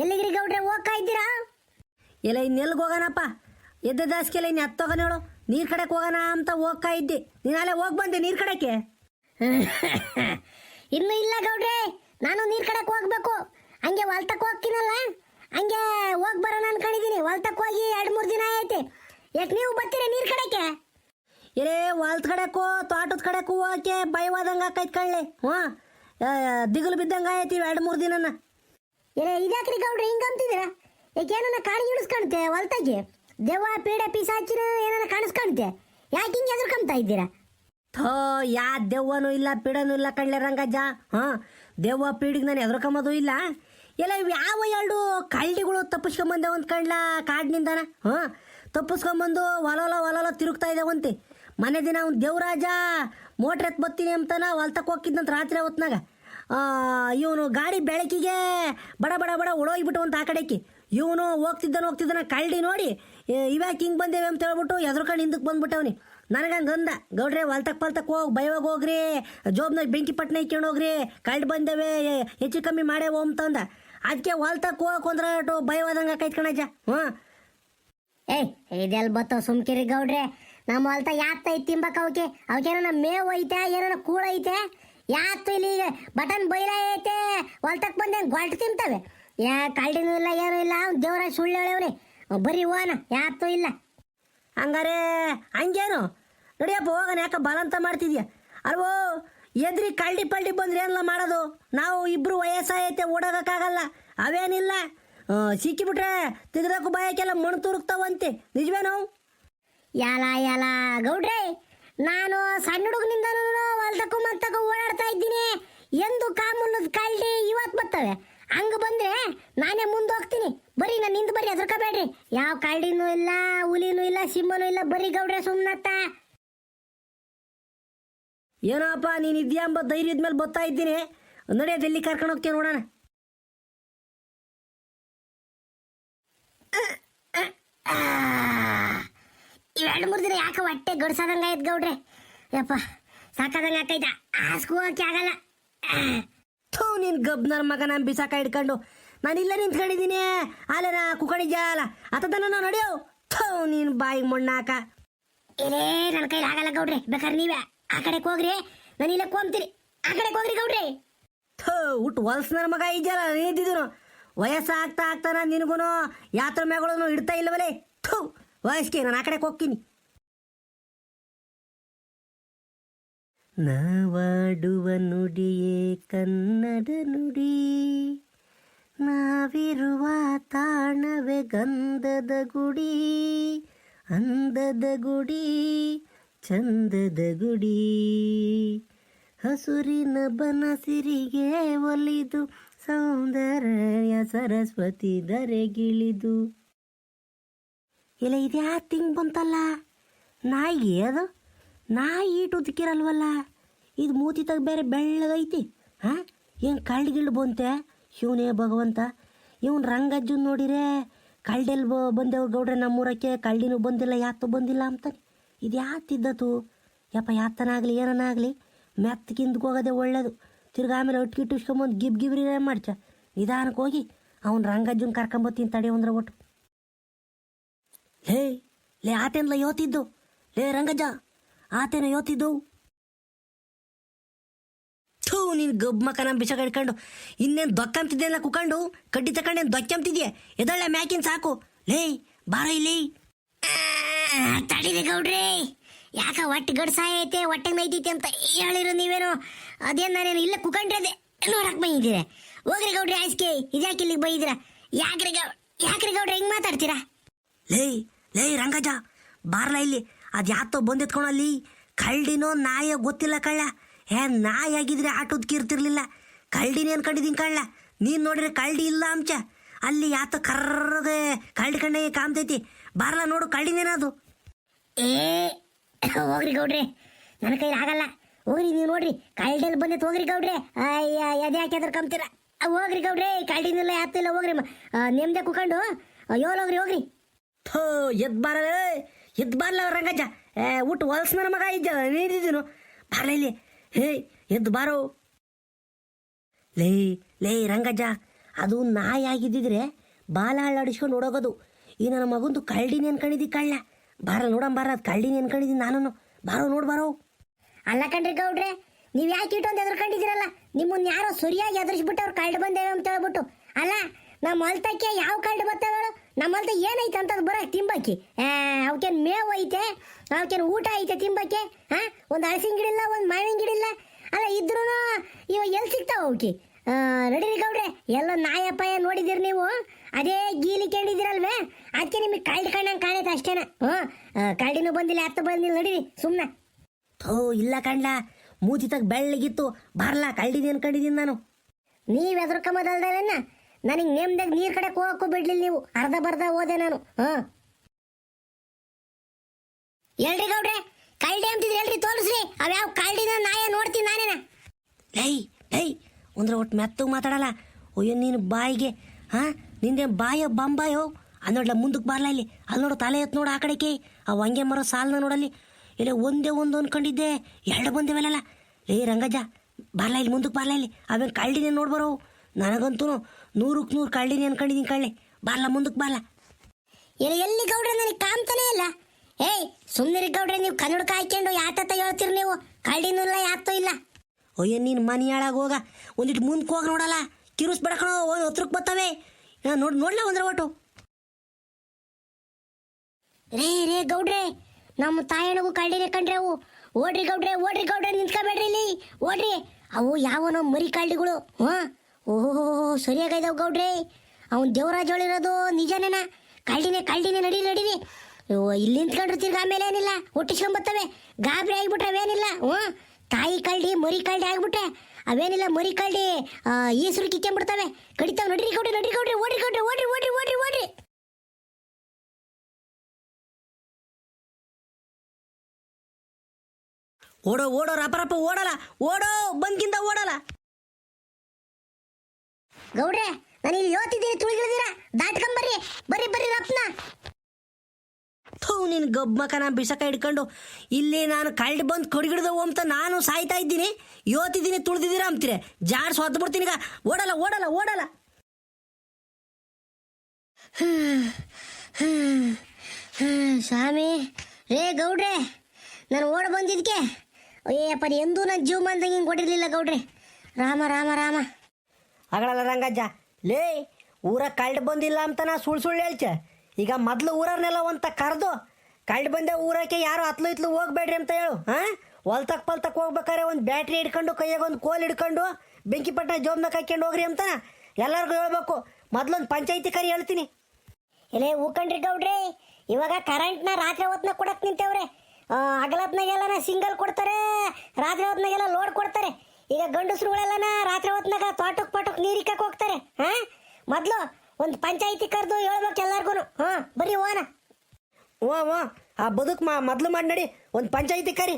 ಎಲ್ಲಿಗ್ರಿ ಗೌಡ್ರೆ ಹೋಗ್ತಾ ಇದ್ದೀರಾ? ಇಲ್ಲ ಇನ್ನೆಲ್ಗೆ ಹೋಗೋಣಪ್ಪ? ಎದ್ದ ದಾಸ್ಕೆಲ್ಲ ಇನ್ನು ಹತ್ತೋಗೋಣ ಹೇಳು. ನೀರು ಕಡೆಗೆ ಹೋಗೋಣ ಅಂತ ಹೋಗ್ತಾ ಇದ್ದೆ. ನೀನು ಅಲ್ಲೇ ಹೋಗಿ ಬಂದೆ ನೀರು ಕಡೆಗೆ. ಇನ್ನು ಇಲ್ಲ ಗೌಡ್ರೆ ನಾನು ನೀರು ಕಡೆಕ್ ಹೋಗ್ಬೇಕು. ಹಂಗೆ ಹೊಲ್ತಕ್ಕೆ ಹೋಗ್ತೀನಲ್ಲ? ಹಂಗೆ ಹೋಗಿ ಬರೋಣ ಅನ್ಕೊಂಡಿದ್ದೀನಿ ಹೊಲ್ತಕ್ಕೆ ಹೋಗಿ ಎರಡು ಮೂರು ದಿನ ಐತೆ. ಯಾಕೆ ನೀವು ಬರ್ತೀರಿ ನೀರು ಕಡೆಗೆ? ಇರೇ ಹೊಲ್ದ ಕಡೆಕೋ ತೋಟದ ಕಡೆಗೂ ಹೋಗಕ್ಕೆ ಭಯವಾದಂಗೆ ಹಾಕೈತ್ ಕಳ್ಳೆ. ಹ್ಞೂ ದಿಗಲು ಬಿದ್ದಂಗೆ ಆಯ್ತು ಎರಡು ಮೂರು ದಿನನ. ಏನೇ ಇದ್ಯಾಕ್ರಿ ಗೌಡ್ರೆ ಹಿಂಗ ಅಂತಿದ್ದೀರಾ? ಯಾಕೆ ಏನನ್ನ ಕಾಣಿ ಇಳಿಸ್ಕೊಳುತ್ತೆ ಹೊಲ್ತಾಗಿ? ದೆವ್ವ ಪೀಡೆ ಪಿಸಾಚಿನ ಏನನ್ನ ಕಾಣಿಸ್ಕೊಳುತ್ತೆ ಯಾಕೆ ಹಿಂಗೆ ಎದುರ್ಕೊಂತ ಇದ್ದೀರಾ? ಥೋ ಯಾ ದೆವ್ವನು ಇಲ್ಲ ಪೀಡನು ಇಲ್ಲ ಕಣ್ಲೆ ರಂಗಜ್ಜ. ಹಾಂ ದೆವ್ವ ಪೀಡಿಗೆ ನಾನು ಎದುರ್ಕೊಂಬೋದು ಇಲ್ಲ. ಎಲ್ಲ ಇವ್ ಯಾವ ಎರಡು ಕಳ್ಳಿಗಳು ತಪ್ಪಿಸ್ಕೊಂಬಂದೆ ಒಂದು ಕಳ್ಳ ಕಾಡಿನಿಂದನ? ಹಾಂ ತಪ್ಪಿಸ್ಕೊಂಬಂದು ಹೊಲಲ ಹೊಲಲ ತಿರುಗ್ತಾ ಇದ್ದಾವಂತೆ ಮನೆ ದಿನ ಅವ್ನು ದೇವರಾಜ ಮೋಟ್ರ್ ಎತ್ ಬತ್ತೀನಿ ಅಂತಾನ ಹೊಲ್ತಕ್ಕೆ ಹೋಗಿದ್ದಂತ ರಾತ್ರಿ ಹೊತ್ನಾಗ. ಇವನು ಗಾಡಿ ಬೆಳಕಿಗೆ ಬಡ ಬಡ ಬಡ ಉಳೋಗ್ಬಿಟ್ಟು ಅಂತ ಆ ಕಡೆಕ್ಕೆ ಇವನು ಹೋಗ್ತಿದ್ದಾನೆ ಹೋಗ್ತಿದ್ದಾನೆ, ಕಳ್ಳಿ ನೋಡಿ. ಇವ್ಯಾಕೆ ಹಿಂಗೆ ಬಂದೇವೆ ಅಂತ ಹೇಳ್ಬಿಟ್ಟು ಎದ್ರಕೊಂಡು ಹಿಂದಕ್ಕೆ ಬಂದ್ಬಿಟ್ಟವನಿ. ನನಗಂಗೆ ಅಂದ ಗೌಡ್ರೆ ಹೊಲ್ತಕ್ ಪಲ್ತಕ್ ಹೋಗಿ ಬೈವಾಗ ಹೋಗ್ರಿ. ಜೋಬ್ನಾಗ ಬೆಂಕಿ ಪಟ್ಟಣ ಇಕ್ಕೊಂಡು ಹೋಗ್ರಿ. ಕಳ್ಳಿ ಬಂದೇವೆ ಹೆಚ್ಚು ಕಮ್ಮಿ ಮಾಡೇ ಹೋಮ್ ತಂದ ಅದಕ್ಕೆ ಹೊಲ್ತಕ್ ಹೋಗಕ್ಕೆ ಒಂದ್ರಾಟು ಭಯವಾದಂಗೆ ಕೈತ್ಕೊಂಡಜ್ಜ ಹ್ಞೂ. ಏಯ್ ಇದೆಲ್ಲ ಬತ್ತೋ ಸುಮ್ಕಿರಿ ಗೌಡ್ರೆ. ನಮ್ಮ ಹೊಲ್ತ ಯಾತ್ತ ಐತಿ ತಿಂಬಕ್ ಅವಕ್ಕೆ ಏನಾರ ಮೇವು ಐತೆ ಏನಾರ ಕೂಳ ಐತೆ. ಯಾತ್ತು ಇಲ್ಲಿ ಈಗ ಬಟನ್ ಬೈಲ ಐತೆ? ಹೊಲ್ತಕ್ ಬಂದೆ ಗೊಲ್ಟ್ ತಿಂತವೆ? ಯಾ ಕಳ್ಳಿನೂ ಇಲ್ಲ ಏನೂ ಇಲ್ಲ ಅವ್ನು ದೇವರ ಸುಳ್ಳು ಹೇಳವ್ರಿ ಬರೀ ಓನ ಯಾತು ಇಲ್ಲ. ಹಂಗಾರೆ ಹಂಗೇನು? ನಡಿಯಪ್ಪ ಹೋಗೋಣ ಯಾಕೆ ಬಲಂತ ಮಾಡ್ತಿದ್ಯಾ? ಅಲ್ವೋ ಎದ್ರಿ ಕಳ್ಳಿ ಪಳ್ಳಿ ಬಂದ್ರೆ ಏನೆಲ್ಲ ಮಾಡೋದು? ನಾವು ಇಬ್ರು ವಯಸ್ಸಾಯ್ತೆ ಓಡೋಗಕ್ಕಾಗಲ್ಲ ಅವೇನಿಲ್ಲ? ಸಿಕ್ಕಿಬಿಟ್ರೆ ತೆಗ್ದಕ್ಕೂ ಬಾಯಕ್ಕೆಲ್ಲ ಮಣ್ಣು ತುರುಕ್ತಾವಂತೆ. ನಾವು ಯಾಲ ಯಾಲ ಗೌಡ್ರೆ ನಾನು ಸಣ್ಣ ಹುಡುಗನಿಂದನೂ ಹೊಲ್ದಕ್ಕೂ ಮತ್ತಕ್ಕೂ ಓಡಾಡ್ತಾ ಇದ್ದೀನಿ. ಎಂದು ಕಾಮುಲ್ಲದ ಕಾಲ್ಡಿ ಇವತ್ತು ಬರ್ತವೆ. ಹಂಗ ಬಂದ್ರೆ ನಾನೇ ಮುಂದೆ ಹೋಗ್ತೀನಿ. ಬರೀ ನಾನು ನಿಂದು ಬರ್ರಿ ಬೇಡ್ರಿ ಯಾವ ಕಳ್ಳಿನೂ ಇಲ್ಲ ಹುಲಿನೂ ಇಲ್ಲ ಸಿಂಹನೂ ಇಲ್ಲ ಬರೀ ಗೌಡ್ರೆ ಸುಮ್ಮನತ್ತ ಏನೋಪ್ಪ ನೀನು ಇದೆಯಾ ಎಂಬ ಧೈರ್ಯದ ಮೇಲೆ ಬರ್ತಾ ಇದ್ದೀನಿ. ನೋಡಿ ಎಲ್ಲಿ ಕರ್ಕೊಂಡು ಹೋಗ್ತೀನಿ ನೋಡೋಣ. ಇವೆರಡು ಮೂರು ದಿನ ಯಾಕೆ ಹೊಟ್ಟೆ ಗಡ್ಸೋದಂಗ ಆಯ್ತು ಗೌಡ್ರೆ. ಯಪ್ಪ ಸಾಕಾದಂಗ ಆಕೈತ. ಹಾಸ್ಗೂ ಹಾಕಿ ಆಗಲ್ಲ. ಥೂ ನಿನ್ ಗಬ್ನರ್ ಮಗ ಮಗನ ಬಿಸಾಕ ಹಿಡ್ಕೊಂಡು. ನಾನು ಇಲ್ಲೇ ನಿಂತ್ಕೊಂಡಿದ್ದೀನಿ. ನಾ ಕುಕಣಿಜಾಲ ಅತದನ ನಾವು ನಡೆಯೋ ಥೂ ನೀನು ಬಾಯಿಗೆ ಮಣ್ಣಾಕ. ಇರೇ ನನ್ನ ಕೈಲಿ ಆಗಲ್ಲ ಗೌಡ್ರೆ. ಬೇಕಾದ್ರೆ ನೀವೇ ಆ ಕಡೆಗೆ ಹೋಗ್ರಿ. ನಾನು ಇಲ್ಲ ಕೊಂಬ್ತೀರಿ ಆ ಕಡೆಗೆ ಹೋಗ್ರಿ ಗೌಡ್ರೆ. ಥೂ ಹುಟ್ಟು ಹೊಲ್ಸ್ ನನ್ನ ಮಗ ಇದ್ದಲ್ಲ ನೀನು ವಯಸ್ಸು ಆಗ್ತಾ ಆಗ್ತಾನ ನಿನಗೂ ಯಾತ್ರ ಮ್ಯಾಗಳನ್ನು ಇಡ್ತಾ ಇಲ್ಲವಲೇ? ಥೂ. ವಯಸ್ಸಿಗೆ ನಾನು ಆ ಕಡೆಗೆ ಹೋಗ್ತೀನಿ. ನಾವಾಡುವ ನುಡಿಯೇ ಕನ್ನಡ ನುಡಿ. ನಾವಿರುವ ತಾಣವೇ ಗಂಧದ ಗುಡಿ. ಅಂದದ ಗುಡಿ, ಚಂದದ ಗುಡಿ. ಹಸುರಿನ ಬನಸಿರಿಗೆ ಒಲಿದು, ಸೌಂದರ್ಯ ಸರಸ್ವತಿ ಧರೆಗಿಳಿದು. ಇಲ್ಲ ಇದ್ಯಾ, ತಿಂಗ್ ಬಂತಲ್ಲ? ನಾಯಿಗೆ ಅದು? ನಾಯಿ ಈಟು ಉದಕ್ಕಿರಲ್ವಲ್ಲ ಇದು ಮೂತಿ ತಗ ಬೇರೆ ಬೆಳ್ಳಗೈತಿ ಹಾಂ? ಏನು ಕಳ್ಳಿಗಿಳ್ಳು ಬಂತೆ? ಶಿವನೇ ಭಗವಂತ. ಇವನು ರಂಗಜ್ಜನ್ ನೋಡಿರೆ ಕಳ್ಳೆಲ್ ಬ ಬಂದೆವು ಗೌಡ್ರೆ ನಮ್ಮೂರಕ್ಕೆ, ಕಳ್ಳಿನೂ ಬಂದಿಲ್ಲ ಯಾತು ಬಂದಿಲ್ಲ ಅಂತಾನೆ. ಇದು ಯಾತಿದ್ದತು ಯಪ್ಪ ಯಾತನಾಗಲಿ ಏನನ್ನಾಗಲಿ ಮೆತ್ತಗಿಂದಕ್ಕೆ ಹೋಗೋದೇ ಒಳ್ಳೇದು. ತಿರ್ಗಾ ಆಮೇಲೆ ಒಟ್ಟಿಗಿಟ್ಟು ಇಸ್ಕೊಂಬಂದು ಗಿಬ್ ಗಿಬ್ರಿ ಮಾಡ್ಚ ನಿಧಾನಕ್ಕೆ ಹೋಗಿ, ಅವ್ನು ರಂಗಜ್ಜನ್ ಕರ್ಕೊಂಬತ್ತೀನಿ ತಡೆ ಅಂದ್ರೆ ಒಟ್ಟು. ಲೇ ಲೇ ಆತೇನ್ಲ ಯೋತಿದ್ದು. ಲೇ ರಂಗಜ್ಜ ಆತೇನ ಯೋತಿದ್ದು? ಥೂ, ನೀನು ಗಬ್ ಮಕನ ಬಿಸ ಹಿಡ್ಕೊಂಡು. ಇನ್ನೇನು ದೊಕ್ಕಂತಿದ್ದೇನ ಕುಕೊಂಡು? ಕಡ್ಡಿ ತಕೊಂಡೇನು ದೊಕ್ಕಂತಿದ್ಯೆ ಎದಳ್ಳೆ ಮ್ಯಾಕಿನ್ ಸಾಕು. ಲೇ ಬಾರ ಇಲ್ಲಿ. ತಡೀರಿ ಗೌಡ್ರಿ. ಯಾಕ ಹೊಟ್ಟೆ ಗಡ್ಸ ಐತೆ ಹೊಟ್ಟೆ ನೈತೈತೆ ಅಂತ ಹೇಳಿರೋ ನೀವೇನು? ಅದೇನು ನಾನೇನು ಇಲ್ಲೇ ಅದೇ? ನೋಡಕ್ ಬಂದಿದ್ದೀರಾ. ಹೋಗ್ರಿ ಗೌಡ್ರಿ ಆಯ್ಸ್ಕೆ ಇದ್ಯಾಕೆ ಇಲ್ಲಿಗೆ ಬೈದಿರ ಯಾಕ್ರಿ ಗೌ ಯಾಕ್ರಿ ಗೌಡ್ರಿ, ಹಿಂಗ್ ಮಾತಾಡ್ತೀರಾ? ಲೇ ಲೇ ರಂಗಜ, ಬಾರ್ಲ ಇಲ್ಲಿ. ಅದು ಯಾತೋ ಅಲ್ಲಿ ಕಳ್ಳಿನೋ ನಾಯೋ ಗೊತ್ತಿಲ್ಲ ಕಳ್ಳ. ಏ, ನಾಯಿ ಆಗಿದ್ರೆ ಆಟೋದ್ ಕೀರ್ತಿರ್ಲಿಲ್ಲ. ಕಳ್ಳಿನೇ ಅನ್ಕೊಂಡಿದ್ದೀನಿ ಕಳ್ಳ? ನೀನು ನೋಡಿದ್ರೆ ಕಳ್ಳಿ ಇಲ್ಲ ಅಂಚ. ಅಲ್ಲಿ ಯಾತ ಕರ್ರಗೆ ಕಳ್ಳಿ ಕಣ್ಣೆ ಕಾಮ್ತೈತಿ ಬಾರ್ಲ ನೋಡು, ಕಳ್ಳಿನೇನದು? ಏ, ಹೋಗ್ರಿ ಗೌಡ್ರೆ. ನನ್ನ ಕೈಲಿ ಆಗಲ್ಲ. ಹೋಗ್ರಿ, ನೀವು ನೋಡ್ರಿ. ಕಳ್ಡೆಲ್ ಬಂದಿತ್ತು, ಹೋಗ್ರಿ ಗೌಡ್ರಿ. ಅಯ್ಯ, ಎದೆ ಹಾಕಿದ್ರೆ ಕಂಬ್ತೀರ. ಹೋಗ್ರಿ ಗೌಡ್ರೆ ಯಾತ ಯಾತಿಲ್ಲ ಹೋಗ್ರಿ ನಿಮ್ದೆ ಕುಕೊಂಡು. ಯೋಲ್ ಹೋಗ್ರಿ ಹೋಗ್ರಿ. ಥೋ, ಎದ್ ಬಾರಲೇ ಎದ್ ಬಾರ್ಲ ರಂಗಜ್ಜ. ಏ, ಊಟ ಹೊಲ್ಸ್ ನನ್ನ ಮಗ ಇದ್ದ ನೀಡಿದ್ದೀನು ಬಾರ್ಲ ಇಲ್ಲಿ. ಹೇ ಎದ್ದು ಬಾರೋ. ಲೇ ಲೇ ರಂಗಜ್ಜ, ಅದು ನಾಯಿ ಆಗಿದ್ದಿದ್ರೆ ಬಾಲ ಅಳ್ಳಾಡಿಸ್ಕೊಂಡು ನೋಡೋಗೋದು ಈ ನನ್ನ ಮಗಂದು ಕಳ್ಳಿನಿ ಅನ್ಕೊಂಡಿದ್ದಿ ಕಳ್ಳ? ಬಾರ ನೋಡಂ ಬಾರ, ಅದು ಕಳ್ಳಿನಿ ಅನ್ಕೊಂಡಿದ್ದೀನಿ ನಾನು ಬಾರೋ, ನೋಡ್, ಬಾರೋ. ಅಲ್ಲ ಕಣ್ರಿ ಗೌಡ್ರೆ, ನೀವು ಯಾಕೆ ಇಟ್ಟೊಂದು ಕಂಡಿದಿರಲ್ಲ ನಿಮ್ಮನ್ನ ಯಾರೋ ಸರಿಯಾಗಿ ಎದುರಿಸ್ಬಿಟ್ಟು ಅವ್ರು ಕಳ್ಳು ಬಂದೇವೆ ಅಂತ ಹೇಳ್ಬಿಟ್ಟು. ಅಲ್ಲ ನಮ್ಮ ಹೊಲ್ತಕ್ಕೆ ಯಾವ ಕಳ್ಳು ಬರ್ತಾವೆ ಹೇಳು ನಮ್ಮ ಹೊಲ್ತ ಏನೈತೆ ಅಂತದ್ ಬರ ತಿಂಬಕ್ಕಿ. ಅವಕ್ಕೇನು ಮೇವು ಐತೆ ಅವಕ್ಕೇನು ಊಟ ಐತೆ ತಿಂಬಕ್ಕೆ ಹಾ ಒಂದು ಹಲಸಿನ ಗಿಡ ಇಲ್ಲ, ಒಂದು ಮಾವಿನ ಗಿಡ ಇಲ್ಲ. ಅಲ್ಲ ಇದ್ರೂ ಇವ ಎಲ್ಲಿ ಸಿಗ್ತಾವ ಅವಕ್ಕೆ ನಡೀರಿ ಗೌಡ್ರೆ, ಎಲ್ಲ ನಾಯಪ್ಪಾಯ ನೋಡಿದಿರಿ ನೀವು? ಅದೇ ಗೀಲಿ ಕೇಳಿದಿರಲ್ವೇ? ಅದಕ್ಕೆ ನಿಮಗೆ ಕಳ್ದು ಕಣ್ಣಂಗೆ ಕಾಣೈತೆ ಅಷ್ಟೇನ. ಹ್ಞೂ ಕಳ್ಳಿನೂ ಬಂದಿಲ್ಲ ಅತ್ತ ಬಂದಿಲ್ಲ, ನಡೀರಿ ಸುಮ್ಮನೆ ಥೋ, ಇಲ್ಲ ಕಂಡ ಮೂತಿ ತಗ ಬೆಳ್ಳಗಿತ್ತು, ಬರ್ಲಾ ಕಳ್ಳಿನಿ ಅನ್ಕೊಂಡಿದ್ದೀನಿ ನಾನು? ನೀವ್ ಎದ್ರಕಂಬದಲ್ದವೇನ ನನಗೆ ನೇಮ್ದಾಗ ನೀರ್ ಕಡೆ ಹೋಗಕ್ಕೂ ಬಿಡ್ಲಿಲ್ಲ ನೀವು. ಅರ್ಧ ಬರ್ಧ ಹೋದೆ ನಾನು. ಹ. ಎಲ್ರಿ ಗೌಡ್ರೆ, ಕಳ್ಳಿ ಅಂತಿದ್ರೆ ಹೇಳ್ರಿ ತೋರಿಸ್ರಿ ಅವ್ಯಾವ ಕಳ್ಳಿನ ನಾಯ ನೋಡ್ತೀನಿ ನಾನೇನ. ಲೈ ಲೈ ಅಂದ್ರೆ ಒಟ್ಟು ಮೆತ್ತಗೆ ಮಾತಾಡಲ್ಲ. ಅಯ್ಯೋ, ನೀನು ಬಾಯಿಗೆ, ಹಾ? ನಿಂದೆ ಬಾಯ ಬಂಬಾಯೋ? ಅಲ್ಲಿ ನೋಡ್ಲ ಮುಂದಕ್ಕೆ ಬಾರ್ಲ ಇಲ್ಲಿ? ಅಲ್ಲಿ ನೋಡು ತಲೆ ಎತ್ತು ನೋಡು ಆ ಕಡೆಗೆ ಆ ಹಂಗೆ ಮರೋ ಸಾಲನ ನೋಡಲ್ಲಿ. ಇಲ್ಲ ಒಂದೇ ಒಂದು ಅನ್ಕೊಂಡಿದ್ದೆ. ಎರಡು ಬಂದೇವಲ್ಲ ಲೇ, ರಂಗಜ್ಜ, ಬಾರ್ಲ ಇಲ್ಲಿ ಮುಂದಕ್ಕೆ ಬಾರ್ಲ ಇಲ್ಲಿ. ಅವೇನು ಕಳ್ಳಿನೇ ನೋಡ್ಬರೋ ನನಗಂತೂ ನೂರಕ್ಕೆ ನೂರು ಕಳ್ಳಿನಿ ಅನ್ಕೊಂಡಿದ್ದೀನಿ ಕಳ್ಳಿ. ಬಾರ್ಲ ಮುಂದಕ್ಕೆ ಬಾರ್ಲ. ಇಲ್ಲ ಎಲ್ಲಿ ಗೌಡ್ರೆ, ನನಗೆ ಕಾಣ್ತಾನೆ ಇಲ್ಲ. ಏಯ್ ಸುಮ್ಮನೆ ಗೌಡ್ರೆ, ನೀವು ಕನ್ನಡಕ ಹಾಕ್ಕೊಂಡು ಯಾತತ್ತ ಹೇಳ್ತೀರಿ ನೀವು? ಕಳ್ಳಿನೂ ಇಲ್ಲ ಯಾತೋ ಇಲ್ಲ. ಅಯ್ಯೋ, ನೀನು ಮನೆ ಹಾಳಾಗ ಹೋಗ. ಒಂದಿಟ್ಟು ಮುಂದಕ್ಕೆ ಹೋಗಿ ನೋಡಲ್ಲ. ಕಿರುಸ್ ಬಿಡಕಣೋ ಒಂದು ಹತ್ರಕ್ಕೆ ಬರ್ತವೆ ನೋಡಿ, ನೋಡ್ಲ ಒಂದ್ರ ಒಟ್ಟು? ರೇ ರೇ, ಗೌಡ್ರೆ, ನಮ್ಮ ತಾಯಣಗೂ ಕಳ್ಳಿನೇ ಕಂಡ್ರೆ ಅವು. ಓಡ್ರಿ ಗೌಡ್ರೆ ಓಡ್ರಿ ಗೌಡ್ರೆ ನಿಂತ್ಕೊಬೇಡ್ರಿ ಇಲ್ಲಿ. ಓಡ್ರಿ. ಅವು ಯಾವನೋ ಮರಿ ಕಳ್ಳಿಗಳು. ಹಾ ಓಹೋ ಸರಿಯಾಗೈದವ್ ಗೌಡ್ರೆ. ಅವನ್ ದೇವರಾಜ್ ಹೇಳಿರೋದು ನಿಜನೇನ? ಕಳ್ಳಿನೇ ಕಳ್ಳಿನೇ ನಡೀರಿ ನಡೀರಿ ಇಲ್ಲಿ ನಿಂತ್ಕೊಂಡ್ರೆ ತಿರ್ಗ ಆಮೇಲೆ ಏನಿಲ್ಲ? ಹುಟ್ಟಿಸ್ಕೊಂಬತ್ತವೆ ಗಾಬರಿ ಆಗಿಬಿಟ್ರೆ ಅವೇನಿಲ್ಲ? ಹ್ಞೂ? ತಾಯಿ ಕಳ್ಳಿ ಮರಿ ಕಳ್ಳಿ ಆಗ್ಬಿಟ್ರೆ ಅವೇನಿಲ್ಲ? ಮರಿ ಕಳ್ಳಿ ಈಸುರು ಕಿಕ್ಕೊಂಡ್ಬಿಡ್ತವೆ ಕಡಿತಾವ್, ನಡೀರಿ ಕೊಡ್ರಿ ನಡೀರಿ ಕೊಡ್ರಿ ಓಡ್ರಿ ಕೊಡ್ರಿ ಓಡ್ರಿ ಓಡ್ರಿ ಓಡ್ರಿ ಓಡ್ರಿ. ಓಡೋ ಓಡೋ ರಪ ರಪ ಓಡಲ್ಲ. ಓಡೋ, ಬಂದ್ಕಿಂತ ಓಡಲ್ಲ. ಗೌಡ್ರೆ, ನಾನು ಇಲ್ಲಿ ಯೋತಿದ್ದೀನಿ ತುಳಿಗಿಳಿದಿರ ದಾಟ್ಕೊಂಬರ್ರಿ ಬರ್ರಿ. ಬರ್ರಿ ರಪ್ನ ಥೂ, ನಿನ್ ಗಬ್ಬಕನ ಬಿಸಕ ಹಿಡ್ಕೊಂಡು ಇಲ್ಲಿ ನಾನು ಕಳ್ಳಿ ಬಂದು ಕಡಿಗಿಡ್ದು ಅಂತ ನಾನು ಸಾಯ್ತಾ ಇದ್ದೀನಿ. ಯೋತಿದ್ದೀನಿ, ತುಳಿದಿದ್ದೀರಾ ಅಂತೀರಿ ಜಾಡ್ ಸೊತ್ತು ಬಿಡ್ತೀನಿ ಈಗ. ಓಡಲ್ಲ ಓಡಲ್ಲ ಓಡಲ್ಲ. ಸ್ವಾಮಿ, ರೇ ಗೌಡ್ರೆ, ನಾನು ಓಡ ಬಂದಿದ್ಕೆ. ಅಯ್ಯಪ್ಪ ಎಂದೂ ನನ್ನ ಜೀವ ಹಿಂಗೆ ಕೊಟ್ಟಿರಲಿಲ್ಲ ಗೌಡ್ರೆ. ರಾಮ ರಾಮ ರಾಮ. ಆಗಲ್ಲ ರಂಗಜ್ಜ. ಲೇ, ಊರ ಕಳ್ಳಿ ಬಂದಿಲ್ಲ ಅಂತ ನಾ ಸುಳ್ಳು ಸುಳ್ಳು ಹೇಳ್ಚೆ. ಈಗ ಮೊದ್ಲು ಊರನ್ನೆಲ್ಲ ಒಂತ ಕರೆದು ಕಳ್ಳಿ ಬಂದೆ ಊರಕ್ಕೆ ಯಾರು ಹತ್ಲು ಇತ್ಲು ಹೋಗ್ಬೇಡ್ರಿ ಅಂತ ಹೇಳು ಹಾಂ ಹೊಲ್ತಕ್ ಪಲ್ತಕ್ ಹೋಗ್ಬೇಕಾರೆ ಒಂದು ಬ್ಯಾಟ್ರಿ ಹಿಡ್ಕೊಂಡು, ಕೈಯಾಗ ಒಂದು ಕೋಲ್ ಹಿಡ್ಕೊಂಡು, ಬೆಂಕಿ ಪಟ್ಟ ಜೋಬ್ನಾಗ ಹೋಗ್ರಿ ಅಂತ ಎಲ್ಲರಿಗೂ ಹೇಳ್ಬೇಕು. ಮೊದ್ಲೊಂದು ಪಂಚಾಯತಿ ಕರಿ ಹೇಳ್ತೀನಿ. ಇಲ್ಲೇ ಹೂಕಂಡ್ರಿ ಗೌಡ್ರಿ. ಇವಾಗ ಕರೆಂಟ್ನ ರಾತ್ರಿ ಹೊತ್ನಾಗ ಕೊಡಕ್ ನಿಂತೇವ್ರೆ. ಹಗಲತ್ನಾಗೆಲ್ಲ ಸಿಂಗಲ್ ಕೊಡ್ತಾರೆ, ರಾತ್ರಿ ಹೊತ್ನಾಗೆಲ್ಲ ಲೋಡ್ ಕೊಡ್ತಾರೆ. ಈಗ ಗಂಡಸ್ರುಗಳೆಲ್ಲನ ರಾತ್ರಿ ಹೊತ್ನಾಗ ತೋಟಕ್ ಪಾಟಕ್ ನೀರಿಕ್ಕಕ್ ಹೋಗ್ತಾರೆ, ಹಾ? ಮೊದ್ಲು ಒಂದು ಪಂಚಾಯತಿ ಕರೆದು ಹೇಳ್ಬೇಕು ಎಲ್ಲಾರ್ಗು ಹಾ? ಬರೀ ಓನ ಓ ಓ, ಆ ಬದುಕು ಮೊದ್ಲು ಮಾಡಿ ನಡಿ, ಒಂದು ಪಂಚಾಯತಿ ಕರಿ.